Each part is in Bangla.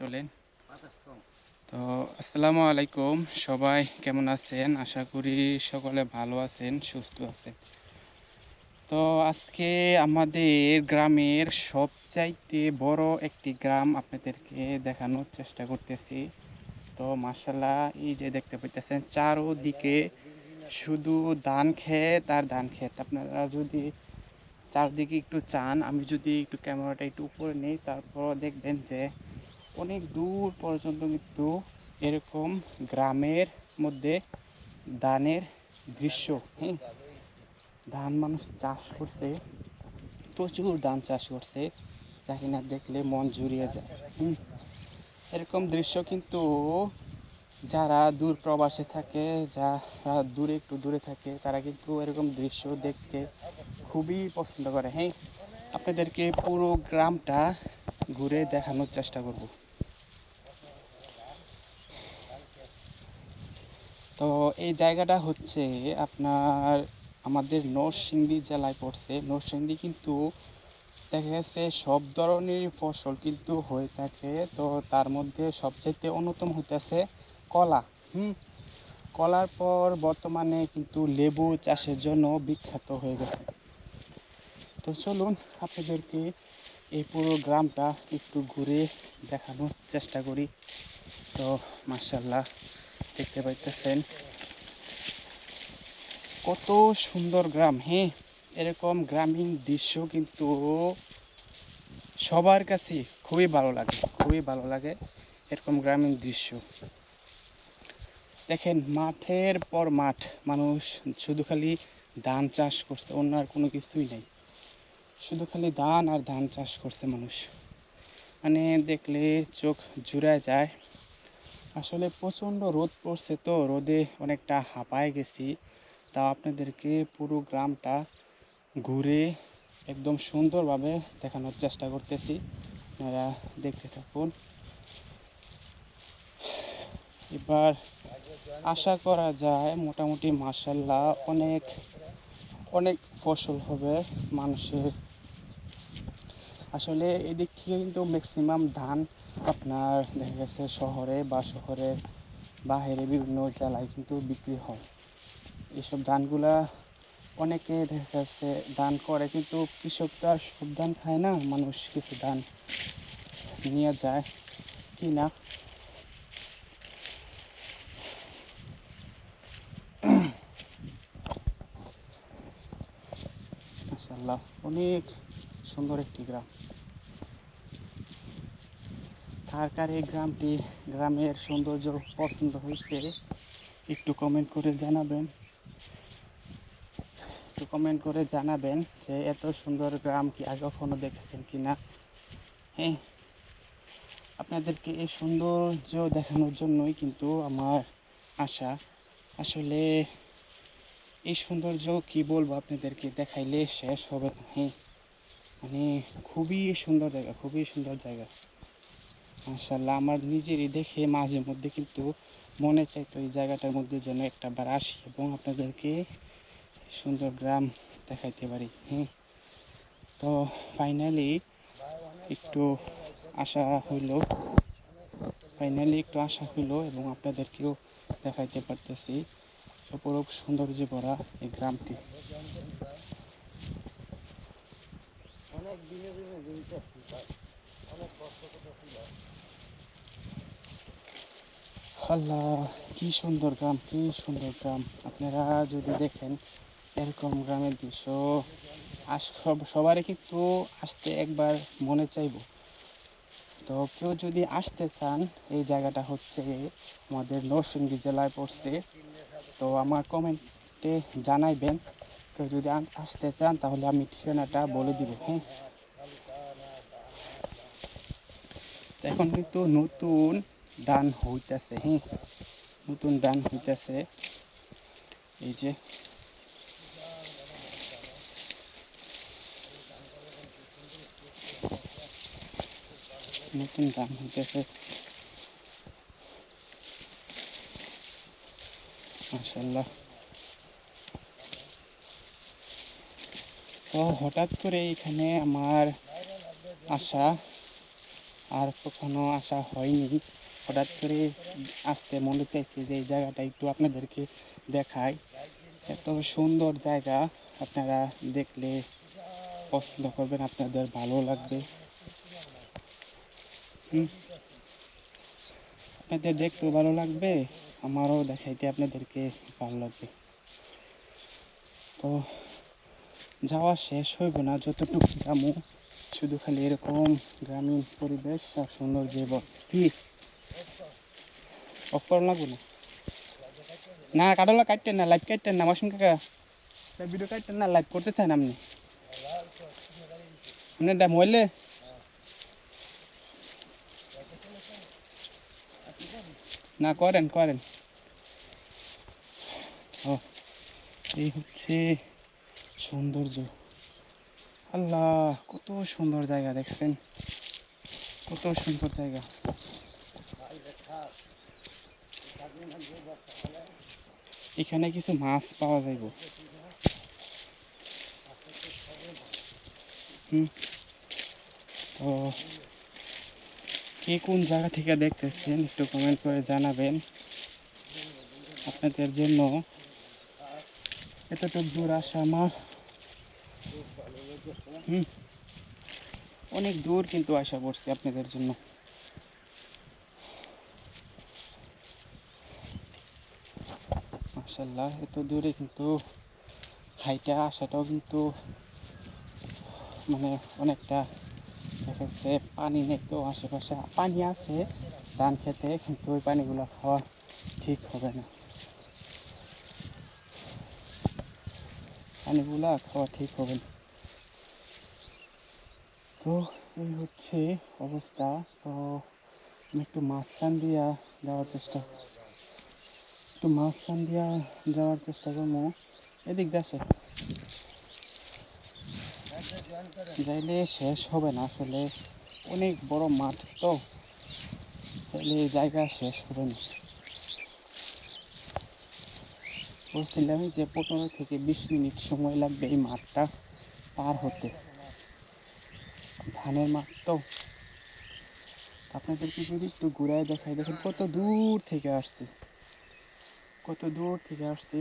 চলেন। তো আসসালামু আলাইকুম সবাই কেমন আছেন? আশা করি সকলে ভালো আছেন সুস্থ আছেন। তো আজকে আমাদের গ্রামের সবচাইতে বড় একটি গ্রাম আপনাদেরকে দেখানোর চেষ্টা করতেছি। তো মার্শাল্লাহ এই যে দেখতে পাইতেছেন চারোদিকে শুধু ধান ক্ষেত আর ধান ক্ষেত। আপনারা যদি চারদিকে একটু চান আমি যদি একটু ক্যামেরাটা একটু উপরে নিই তারপর দেখবেন যে অনেক দূর পর্যন্ত কিন্তু এরকম গ্রামের মধ্যে ধানের দৃশ্য হ্যাঁ ধান মানুষ চাষ করছে, প্রচুর ধান চাষ করছে যা কিনা দেখলে মন জুড়িয়ে যায়, হুম, এরকম দৃশ্য কিন্তু যারা দূর প্রবাসে থাকে, যারা দূরে একটু দূরে থাকে, তারা কিন্তু এরকম দৃশ্য দেখতে খুবই পছন্দ করে হ্যাঁ আপনাদেরকে পুরো গ্রামটা ঘুরে দেখানোর চেষ্টা করব। তো এই জায়গাটা হচ্ছে আপনার আমাদের নরসিংদী জেলায় পড়ছে। নরসিংদী কিন্তু দেখা গেছে সব ধরনের ফসল কিন্তু হয়ে থাকে। তো তার মধ্যে সবচেয়ে অন্যতম হইতেছে কলা। হুম? কলার পর বর্তমানে কিন্তু লেবু চাষের জন্য বিখ্যাত হয়ে গেছে। তো চলুন আপনাদেরকে এই পুরো গ্রামটা একটু ঘুরে দেখানোর চেষ্টা করি। তো মার্শাল্লাহ দেখতে পাইতেছেন। কত সুন্দর গ্রাম হ্যাঁ? এরকম গ্রামীণ দৃশ্য কিন্তু সবার কাছে খুবই ভালো লাগে, খুবই ভালো লাগে এরকম গ্রামীণ দৃশ্য। দেখেন, মাঠের পর মাঠ, মানুষ শুধু খালি ধান চাষ করছে, অন্য আর কোনো কিছুই নেই। শুধু খালি ধান আর ধান চাষ করছে মানুষ। মানে দেখলে চোখ জুড়ায় যায়। আসলে প্রচণ্ড রোদ পড়ছে তো, রোদে অনেকটা হাঁপায় গেছি। তা আপনাদেরকে পুরো গ্রামটা ঘুরে একদম সুন্দরভাবে দেখানোর চেষ্টা করতেছি। আপনারা দেখতে থাকুন। এবার আশা করা যায় মোটামুটি মাসাল্লাহ অনেক অনেক ফসল হবে মানুষের। আসলে এদিক থেকে কিন্তু ম্যাক্সিমাম ধান আপনার দেখা গেছে শহরে বা শহরের বাহিরে বিভিন্ন জেলায় কিন্তু বিক্রি হয়। এইসব ধানগুলা অনেকে দেখা যাচ্ছে দান করে কিন্তু কৃষক তো আর সব ধান খায় না, মানুষ কিছু ধান নিয়ে যায় কি না মাশাল্লাহ অনেক সুন্দর একটি গ্রাম। কার কার এই গ্রামটি, গ্রামের সৌন্দর্য পছন্দ হয়েছে। একটু কমেন্ট করে জানাবেন। একটু কমেন্ট করে জানাবেন যে এত সুন্দর গ্রাম কি আগে কখনো দেখেছেন কি না হ্যাঁ আপনাদেরকে এই সৌন্দর্য দেখানোর জন্যই কিন্তু আমার আশা। আসলে এই সৌন্দর্য কি বলব আপনাদেরকে? দেখাইলে শেষ হবে না। হ্যাঁ মানে খুবই সুন্দর জায়গা, খুবই সুন্দর জায়গা। মাশাল্লাহ আমার নিজেরই দেখে মাঝে মধ্যে কিন্তু মনে চাই তো এই জায়গাটার মধ্যে যেন একটা বার আসি এবং আপনাদেরকে সুন্দর গ্রাম দেখাইতে পারি হ্যাঁ। তো ফাইনালি একটু আশা হইল ফাইনালি একটু আশা হইল এবং আপনাদেরকেও দেখাইতে পারতেছি অপরূপ সৌন্দর্যে ভরা এই গ্রামটি। অনেক দিনে দিনে অনেক কষ্ট আল্লাহ, কি সুন্দর গ্রাম, কি সুন্দর গ্রাম। আপনারা যদি দেখেন, এরকম গ্রামের দৃশ্য, আস, সব- সবারই কিন্তু আসতে একবার মনে চাইব। তো কেউ যদি আসতে চান, এই জায়গাটা হচ্ছে আমাদের নরসিংদী জেলায় পড়ছে। তো আমার কমেন্টে জানাইবেন, কেউ যদি আসতে চান, তাহলে আমি ঠিকানাটা বলে দিব হ্যাঁ? এখন কিন্তু নতুন দান হইতেছে হ্যাঁ নতুন দান হইতেছে। এই যে। নতুন দান হইতেছে। তো হঠাৎ করে এখানে আমার আসা আর কখনো আসা হয়নি। হঠাৎ করে আসতে মনে চাইছে যে এই জায়গাটা একটু আপনাদেরকে দেখাই। এত সুন্দর জায়গা, আপনারা দেখলে পছন্দ করবেন আপনাদের ভালো লাগবে। আপনাদের দেখতেও ভালো লাগবে, আমারও দেখাইতে আপনাদেরকে ভালো লাগবে। তো যাওয়া শেষ হইব না, যতটুকু যাব শুধু খালি এরকম গ্রামীণ পরিবেশ আর সুন্দর জীবন কি না? কাটতেন না লাইভ কাটতেন না কাকা। ভিডিও কাটতেন না লাইভ করতে থাকেন আপনি। আপনি এটা না, করেন করেন। ও, এই হচ্ছে সৌন্দর্য। আল্লাহ, কত সুন্দর জায়গা দেখছেন। কত সুন্দর জায়গা। এখানে কিছু মাছ পাওয়া যাইব। তো কে কোন জায়গা থেকে দেখতেছেন একটু কমেন্ট করে জানাবেন। আপনাদের জন্য এতটুকু দূর আসা আমার অনেক দূর কিন্তু আশা করছি আপনাদের জন্য। মাসাল্লাহ এত দূরে কিন্তু হাইটা আসাটাও কিন্তু মানে অনেকটা দেখা যাচ্ছে পানি নেই তো আশেপাশে। পানি আছে, ধান খেতে, কিন্তু ওই পানিগুলো খাওয়া ঠিক হবে না। পানিগুলা খাওয়া ঠিক হবে না। তো এই হচ্ছে অবস্থা। তো আমি একটু মাঝখান দিয়া যাওয়ার চেষ্টা একটু মাঝখান দিয়া যাওয়ার চেষ্টা করব। এদিক দেশে যাইলে শেষ হবে না আসলে। অনেক বড় মাঠ তো। তাহলে এই জায়গা শেষ হবে না। বলছিলাম যে পনেরো থেকে বিশ মিনিট সময় লাগবে এই মাঠটা পার হতে। ধানের মাঠ তো। আপনাদেরকে যদি একটু ঘুরায় দেখাই, দেখেন কত দূর থেকে আসছি। কত দূর থেকে আসছি?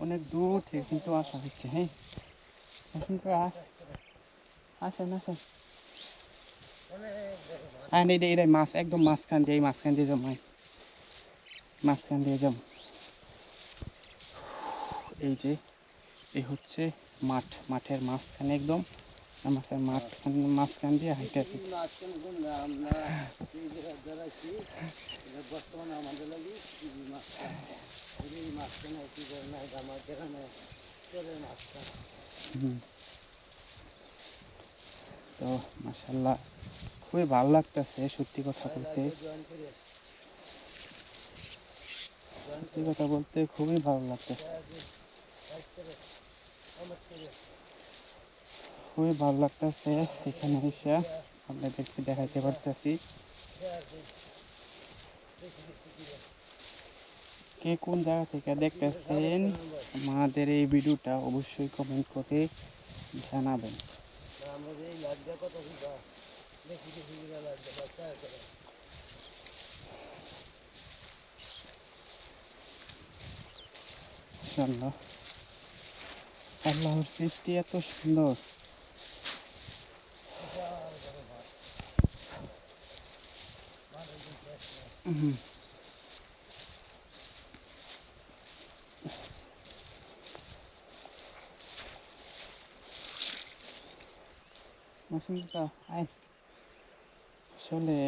অনেক দূর থেকে কিন্তু আসা হচ্ছে হ্যাঁ? আসুন তো আস আসেন আসেন। হ্যাঁ এটা এটাই মাছ, একদম মাঝখান দিয়ে মাঝখান দিয়ে হ্যাঁ। মাঝখান দিয়ে যাব। এই যে, এই হচ্ছে মাঠ, মাঠের মাঝখানে একদম মাছের মাঠ মাঝখান দিয়ে হাইটে আছে। তো মাসাল্লাহ খুবই ভালো লাগতেছে সত্যি কথা বলতে। সত্যি কথা বলতে খুবই ভালো লাগতেছে। খুবই ভালো লাগতেছে এখানে এসে। আপনাদেরকে দেখাইতে পারতেছি। কে কোন জায়গা থেকে দেখতেছেন, আমাদের এই ভিডিওটা অবশ্যই কমেন্ট করে জানাবেন। আল্লাহর সৃষ্টি এত সুন্দর। হুম। মাসুমকা আয়। আসলে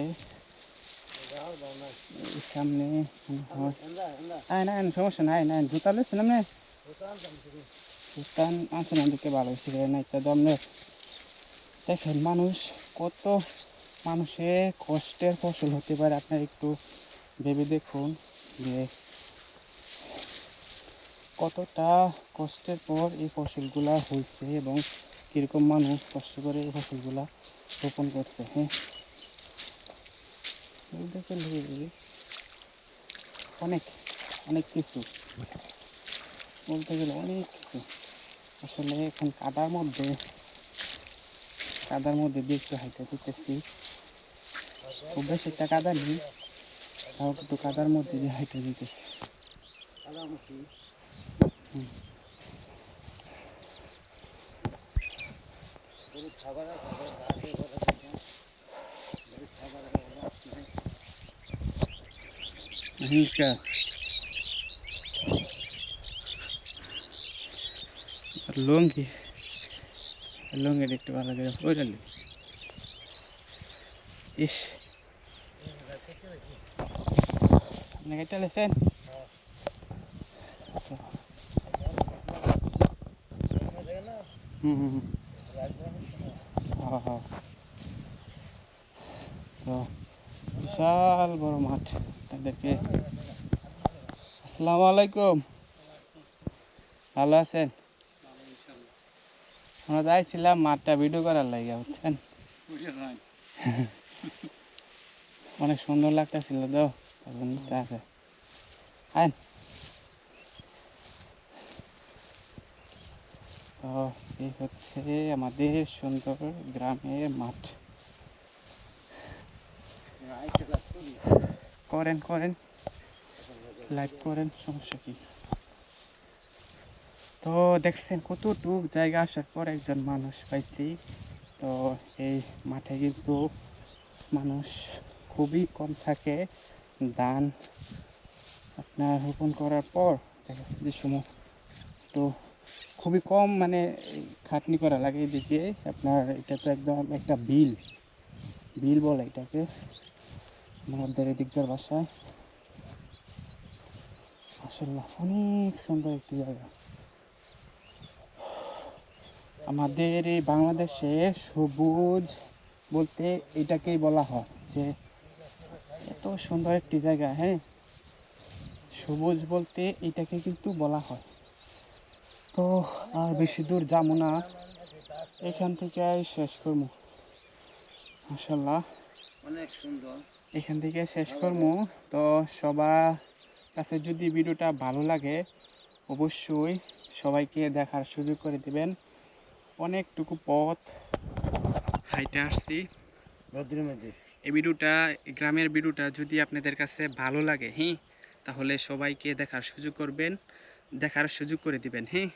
সামনে আয় না সমস্যা নাই না জুতা দেখেন মানুষ কত মানুষের কষ্টের ফসল হতে পারে। আপনার একটু ভেবে দেখুন যে কতটা কষ্টের পর এই ফসলগুলা হয়েছে এবং কীরকম মানুষ কষ্ট করে এই ফসলগুলা রোপণ করছে হ্যাঁ? গেলে অনেক অনেক কিছু। বলতে গেলে অনেক কিছু। আসলে এখন কাদার মধ্যে কাদার মধ্যে একটু হাইতে যেতেছি খুব একটা কাদা নেই তাও কাদার মধ্যে দিয়ে হিংসা আর লঙ্গি লঙ্গির একটু ভালো করে পড়ালি ইস। হুম তো বিশাল বড় মাঠ তাদেরকে আসসালামু আলাইকুম ভালো আছেন আমরা যাইছিলাম মাঠটা ভিডিও করার লাগে বুঝছেন অনেক সুন্দর লাগতেছিল তো তো আছে আইন তো এই হচ্ছে আমাদের সুন্দর গ্রামের মাঠ। করেন করেন লাইভ করেন সমস্যা কি তো দেখছেন কতটুক জায়গা আসার পর একজন মানুষ পাইছি। তো এই মাঠে কিন্তু মানুষ খুবই কম থাকে। ধান আপনার রোপণ করার পর, দেখা যাচ্ছে যে সময় তো খুবই কম মানে খাটনি করা লাগে এদিকে আপনার এটা তো একদম একটা বিল বিল বলে এটাকে, আমাদের এদিককার বাসায়। মাসাল্লাহ অনেক সুন্দর একটি জায়গা। আমাদের এই বাংলাদেশে সবুজ বলতে এটাকেই বলা হয় যে এত সুন্দর একটি জায়গা হ্যাঁ? সবুজ বলতে এটাকে কিন্তু বলা হয়। তো আর বেশি দূর যাব না। এখান থেকে শেষ করব। মাসাল্লাহ অনেক সুন্দর। এখান থেকে শেষ করব। তো সবার কাছে যদি ভিডিওটা ভালো লাগে অবশ্যই সবাইকে দেখার সুযোগ করে দিবেন। অনেকটুকু পথ হাইটে আসছি। রোদ্রের মধ্যে এই ভিডিওটা গ্রামের ভিডিওটা যদি আপনাদের কাছে ভালো লাগে হ্যাঁ তাহলে সবাইকে দেখার সুযোগ করবেন, দেখার সুযোগ করে দিবেন হ্যাঁ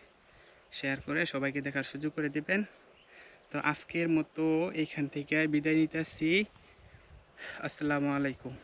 শেয়ার করে সবাইকে দেখার সুযোগ করে দিবেন। তো আজকের মতো এইখান থেকে বিদায় নিতেছি। আসসালামু আলাইকুম।